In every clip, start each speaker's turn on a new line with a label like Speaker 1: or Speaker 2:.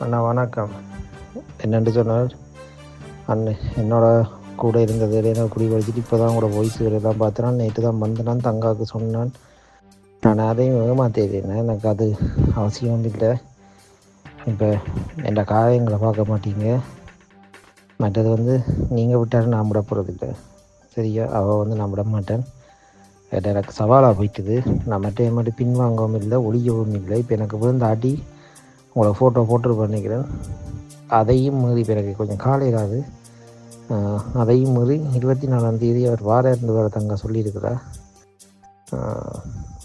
Speaker 1: அண்ணா வணக்கம். என்னென்று சொன்னார்? அண்ணன் என்னோட கூட இருந்தது என்ன குடி இப்போ தான் கூட வாய்ஸ் எல்லாம் பார்த்தேன் நேற்று தான் வந்தேனான் தங்காவுக்கு சொன்னான். நான் அதையும் ஏமாத்தேன் எனக்கு அது அவசியம் இல்லை. இப்போ என் காயங்களை பார்க்க மாட்டீங்க. மற்றது வந்து நீங்கள் விட்டாலும் நான் விட போகிறதில்ல சரியா? அவள் வந்து நான் விட மாட்டேன். அது எனக்கு சவாலாக போயிட்டுது. நான் மற்ற மட்டும் பின்வாங்கவும் இல்லை ஒழியவும் இல்லை. இப்போ எனக்கு விழுந்த அடி உங்களை ஃபோட்டோ போட்டு பண்ணிக்கிறேன் அதையும் மீறி பிறகு கொஞ்சம் காலையிலாது அதையும் மீறி இருபத்தி நாலாம் தேதி அவர் வார இருந்து வர தங்க சொல்லியிருக்கிறார்.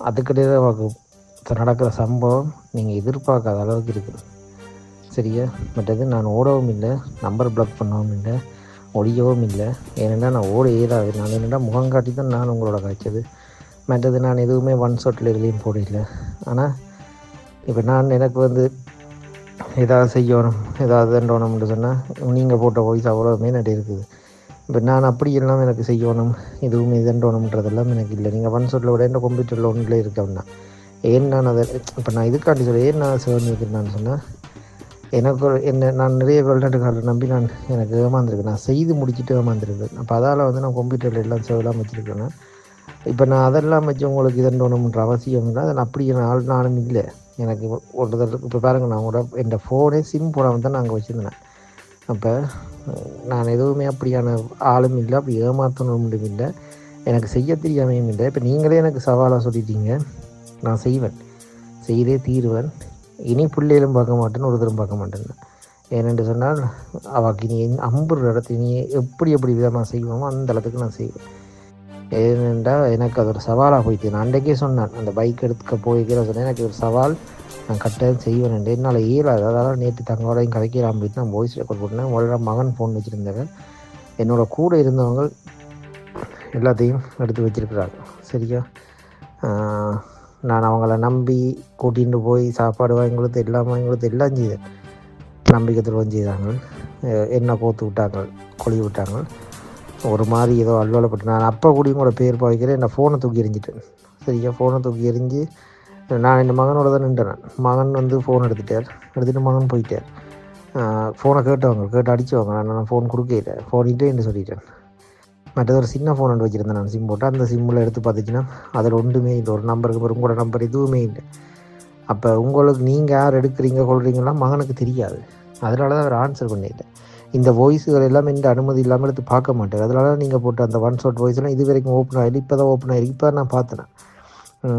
Speaker 1: அதுக்கிடையே அவருக்கு நடக்கிற சம்பவம் நீங்கள் எதிர்பார்க்காத அளவுக்கு இருக்குது. சரியா? மற்றது நான் ஓடவும் இல்லை நம்பர் பிளாக் பண்ணவும் இல்லை ஒழியவும் இல்லை. ஏனென்றால் நான் ஓட ஏறாது. நான் என்னென்னா முகம் காட்டி தான் நான் உங்களோட காய்ச்சது. மற்றது நான் எதுவுமே ஒன் ஷாட்டில் எதுலேயும் போடல ஆனால் இப்போ நான் எனக்கு வந்து ஏதாவது செய்யணும் ஏதாவது தண்டோணும்னு சொன்னால் நீங்கள் போட்ட வாய்ஸ் அவ்வளோவுமே நட்டு இருக்குது. இப்போ நான் அப்படி எல்லாம் எனக்கு செய்யணும் இதுவுமே தண்டோணுன்றதெல்லாம் எனக்கு இல்லை. நீங்கள் வன் சொல்ல விட என்ன கம்ப்யூட்டரில் ஒன்றில் இருக்கேன்னா ஏன் நான் அதை இப்போ நான் இதுக்காண்டி சொல்ல ஏன் நான் சிவன் வைக்கிறேன்னு சொன்னால் எனக்கு ஒரு என்ன நான் நிறைய வெளிநாட்டுக்காரரை நம்பி நான் எனக்கு ஏமாந்துருக்கேன். நான் செய்து முடிச்சுட்டு ஏமாந்துருக்கேன். அப்போ அதால் வந்து நான் கம்ப்யூட்டரில் எல்லாம் சேவலாம் வச்சுருக்கேன்னா இப்போ நான் அதெல்லாம் வச்சு உங்களுக்கு இதண்டோணுன்ற அவசியம் இல்லை. அதை நான் அப்படி ஆள் நானும் இல்லை எனக்கு ஒரு தடவை இப்போ பாருங்கள் நான் கூட என் ஃபோனே சிம் போடாமல் தான் நாங்கள் வச்சுருந்தேன். அப்போ நான் எதுவுமே அப்படியான ஆளும் இல்லை. அப்படி ஏமாற்றணும் இல்லை. எனக்கு செய்ய தெரியாமையும் இல்லை. இப்போ நீங்களே எனக்கு சவாலாக சொல்லிட்டீங்க. நான் செய்வேன். செய்தே தீருவேன். இனி பிள்ளைகளும் பார்க்க மாட்டேன்னு ஒருத்தரும் பார்க்க மாட்டேன் ஏனென்று சொன்னால் அவாக்கு இனி அம்புற இடத்து நீ எப்படி எப்படி விதமாக செய்வோமோ அந்த இடத்துக்கு நான் செய்வேன். ஏனென்றால் எனக்கு அது ஒரு சவாலாக போயிட்டு நான் அன்றைக்கே சொன்னேன் அந்த பைக் எடுத்துக்க போய்க்கிற சொன்னேன் எனக்கு ஒரு சவால். நான் கட்டாயம் செய்வேன் என்னால் இயலாது. அதனால் நேற்று தங்களோடையும் கதைக்கலாம் போயிட்டு நான் வாய்ஸ் ரெக்கார்ட் போட்டேன் முதல்ல மகன் ஃபோன் வச்சுருந்தவன் என்னோடய கூட இருந்தவங்க எல்லாத்தையும் எடுத்து வச்சிருக்கிறாங்க சரியா? நான் அவங்கள நம்பி கூட்டிகிட்டு போய் சாப்பாடு வாங்கி கொடுத்து எல்லாம் வாங்கி கொடுத்து எல்லாம் செய்தேன். நம்பிக்கை துரோகம் செய்தாங்க என்ன கோத்து விட்டாங்க கொழி விட்டாங்க ஒரு மாதிரி ஏதோ அல்வலப்பட்டு நான் அப்பா கூடயும் கூட பேர் பாய்க்கிறேன் என்னை ஃபோனை தூக்கி எறிஞ்சிட்டேன். சரியா ஃபோனை தூக்கி எறிஞ்சு நான் என் மகனோட தான் நின்றேன் மகன் வந்து ஃபோன் எடுத்துட்டார். எடுத்துகிட்டு மகன் போயிட்டார். ஃபோனை கேட்டவங்க கேட்டு அடித்தவங்க நான் ஃபோன் கொடுக்கல ஃபோன் என்று சொல்லிட்டேன். மற்றது ஒரு சின்ன ஃபோன் ஒன்று வச்சுருந்தேன் நான் சிம் போட்டு. அந்த சிம்மில் எடுத்து பார்த்துச்சுன்னா அதில் ஒன்றுமே இல்லை. ஒரு நம்பருக்கு பிறகு உங்களோட நம்பர் எதுவுமே இல்லை. அப்போ உங்களுக்கு நீங்கள் யார் எடுக்கிறீங்க கொள்றீங்களா மகனுக்கு தெரியாது. அதனால தான் அவர் ஆன்சர் பண்ணிட்டேன். இந்த வாய்ஸுகள் எல்லாம் இந்த அனுமதி இல்லாமல் எடுத்து பார்க்க மாட்டேன் அதனால நீங்கள் போட்ட அந்த ஒன் ஷாட் வாய்ஸ்லாம் இது வரைக்கும் ஓப்பன் ஆகிடு இப்போ தான் ஓப்பன் ஆகிருக்கு இப்போ நான் பார்த்தேன்.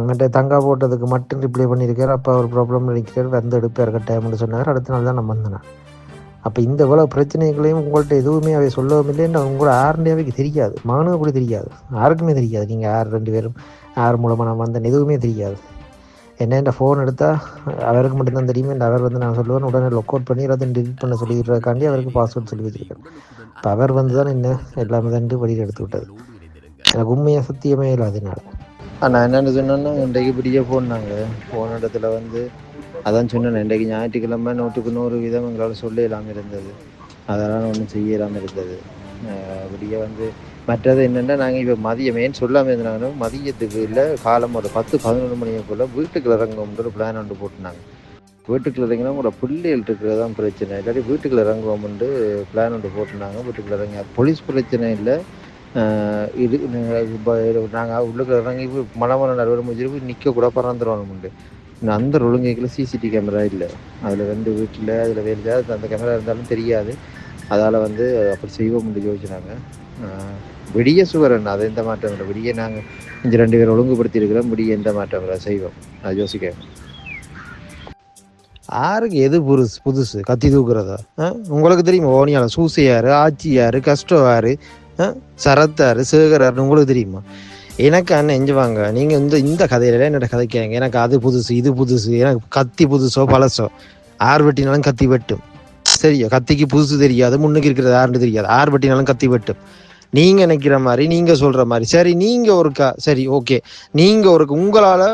Speaker 1: மற்ற தங்கா போட்டதுக்கு மட்டும் ரிப்ளை பண்ணியிருக்காரு. அப்போ ஒரு ப்ராப்ளம் நினைக்கிறார் வந்து எடுப்பார் கட்டாயம்னு சொன்னார். அடுத்த நாள் தான் நான் வந்தேன். அப்போ இந்த இவ்வளோ பிரச்சனைகளையும் உங்கள்கிட்ட எதுவுமே அவை சொல்லவும் இல்லைன்னு உங்களோட யாருடைய தெரியாது. மகனுக்கு கூட தெரியாது. யாருக்குமே தெரியாது. நீங்கள் யார் ரெண்டு பேரும்? யார் மூலமாக நான் வந்தேன் எதுவுமே தெரியாது. என்ன இந்த ஃபோன் எடுத்தால் அவருக்கு மட்டும்தான் தெரியுமே இந்த அவர் வந்து நான் சொல்லுவேன் உடனே லொக் அவுட் பண்ணி எல்லாத்தையும் டிலீட் பண்ண சொல்லிடுறதுக்காண்டி அவருக்கு பாஸ்வேர்ட் சொல்லி வச்சுருக்கேன் இப்போ அவர் வந்து தான் என்ன எல்லாமே தான் வழியில் எடுத்து விட்டது எனக்கு உண்மையாக சத்தியமே இல்லை அதனால. நான் என்னென்னு சொன்னேன்னா இன்றைக்கு பிடிக்க ஃபோன் நாங்கள் போன இடத்துல வந்து அதான் சொன்னேன் இன்றைக்கு ஞாயிற்றுக்கிழமை நூற்றுக்கு நூறு வீதம் எங்களால் சொல்ல இல்லாமல் இருந்தது. அதெல்லாம் ஒன்றும் செய்ய இல்லாமல் இருந்தது. அப்படியே வந்து மற்றது என்னென்னா நாங்கள் இப்போ மதியமேன்னு சொல்லாமல் இருந்தாலும் மதியத்துக்கு இல்லை காலம் ஒரு பத்து பதினொன்று மணிக்குள்ளே வீட்டுக்குள்ள இறங்குவோம்ன்ற பிளான் ஒன்று போட்டுனாங்க வீட்டுக்குள்ள இறங்கினா உங்களோட பிள்ளைகள் இருக்கிறது தான் பிரச்சனை. இல்லாட்டி வீட்டுக்குள்ள இறங்குவோம்ட்டு பிளான் ஒன்று போட்டுனாங்க வீட்டுக்குள்ள இறங்கி போலீஸ் பிரச்சனை இல்லை. இது நாங்கள் உள்ளுக்குள்ள இறங்கி மலை மலை நடுவர் முடிஞ்சிருக்கு நிற்கக்கூட பறந்துடுவோம் அந்த ஒழுங்கைக்குள்ள சிசிடிவி கேமரா இல்லை. அதில் ரெண்டு வீட்டில் அதில் வேறு அந்த கேமரா இருந்தாலும் தெரியாது. அதால் வந்து அப்படி செய்வோம் என்று யோசிச்சினாங்க விடிய சுவரன் அது எந்த மாற்றம் இல்லை. விடிய நாங்கள் இஞ்சு ரெண்டு பேர் ஒழுங்குபடுத்தி இருக்கிறோம். விடிய எந்த மாற்றம் இல்லை. செய்வோம். அது யோசிக்க யாருக்கு எது புதுசு புதுசு. கத்தி தூக்குறதா? உங்களுக்கு தெரியுமா? ஓனியால சூசையார் ஆச்சியார் கஷ்டவார் சரத்தார் கஷ்டம் சேகராருன்னு உங்களுக்கு தெரியுமா? எனக்கு அண்ணன் எஞ்சுவாங்க நீங்கள் இந்த இந்த கதையில என்னோட கதைக்காங்க எனக்கு அது புதுசு இது புதுசு எனக்கு கத்தி புதுசோ பழசோ. ஆறு வெட்டினாலும் கத்தி வெட்டும். சரியா கத்திக்கு புதுசு தெரியாது முன்னுக்கு இருக்கிறது யாருன்னு தெரியாது. ஆறு பட்டினாலும் கத்தி வெட்டும். நீங்க நினைக்கிற மாதிரி நீங்க சொல்ற மாதிரி. சரி நீங்க ஒரு க சரி ஓகே. நீங்க ஒரு உங்களால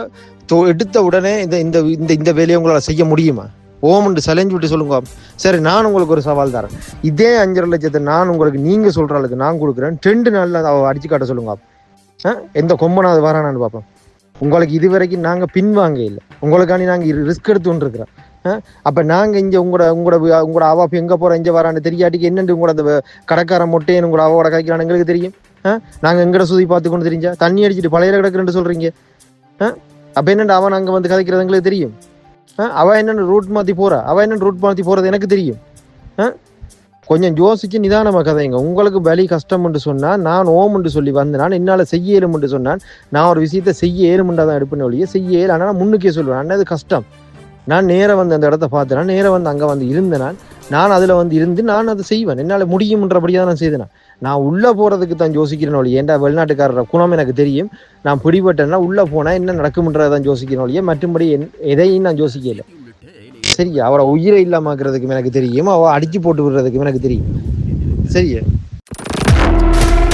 Speaker 1: எடுத்த உடனே இந்த இந்த இந்த இந்த வேலையை உங்களால செய்ய முடியுமா? ஓமண்டு சலைஞ்சு விட்டு சொல்லுங்க. சரி நான் உங்களுக்கு ஒரு சவால் தரேன். இதே அஞ்சரை லட்சத்தை நான் உங்களுக்கு நீங்க சொல்ற அளவுக்கு நான் கொடுக்குறேன். ரெண்டு நாள்ல அவ அடிச்சு காட்ட சொல்லுங்க. எந்த கொம்பனாவது வரானான்னு பார்ப்போம். உங்களுக்கு இது வரைக்கும் நாங்கள் பின்வாங்க இல்லை. உங்களுக்காண்டி நாங்கள் ரிஸ்க் எடுத்து இருக்கிறோம் அப்போ நாங்கள் இங்கே உங்களோட உங்களோட உங்களோட அவா எங்கே போகிறோம் இங்கே வரான்னு தெரியாட்டிக்கு என்னென்று உங்களோட அந்த கடைக்காரன் மொட்டையன் உங்களோட அவாவோட காய்க்கிறான்னு எங்களுக்கு தெரியும். நாங்கள் எங்கட சுதி பார்த்துக்கணும் தெரிஞ்சா தண்ணி அடிச்சிட்டு பழைய கிடக்குறேன்னு சொல்கிறீங்க அப்போ என்னென்று அவன் அங்கே வந்து கதைக்கிறது எங்களுக்கு தெரியும்? ஆ? அவ என்னென்ன ரூட் மாற்றி போகிறா அவன் என்னென்ன ரூட் மாற்றி போகிறது எனக்கு தெரியும். ஆ? கொஞ்சம் யோசிச்சு நிதானமாக கதைங்க. உங்களுக்கு வலி கஷ்டம்னு சொன்னால் நான் ஓம்னு சொல்லி வந்தேன் என்னால் செய்ய இயலும்னு சொன்னான் நான் ஒரு விஷயத்தை செய்ய இயலும்ன்றா தான் எடுப்பேன் ஒழிய செய்ய இயல் ஆனால் நான் முன்னுக்கே சொல்லுவேன் அண்ணா அது கஷ்டம். நான் நேராக வந்து அந்த இடத்த பார்த்தேன். நேராக வந்து அங்கே வந்து இருந்தேன் நான். நான் அதில் வந்து இருந்து நான் அதை செய்வேன். என்னால் முடியும்ன்றபடியாக தான் நான் செய்தேன் நான். உள்ளே போகிறதுக்கு தான் யோசிக்கிறேன் ஒழிய ஏன்டா வெளிநாட்டுக்காரர் குணம் எனக்கு தெரியும். நான் பிடிபட்டேன்னா உள்ளே போனால் என்ன நடக்கும்ன்றதை தான் யோசிக்கிறேன் ஒழிய மற்றும்படி என் எதையும் நான் யோசிக்கல. சரி அவரை உயிரை இல்லாமக்கிறதுக்கும் எனக்கு தெரியும் அவள் அடிச்சு போட்டு விடுறதுக்கும் எனக்கு தெரியும். சரியா?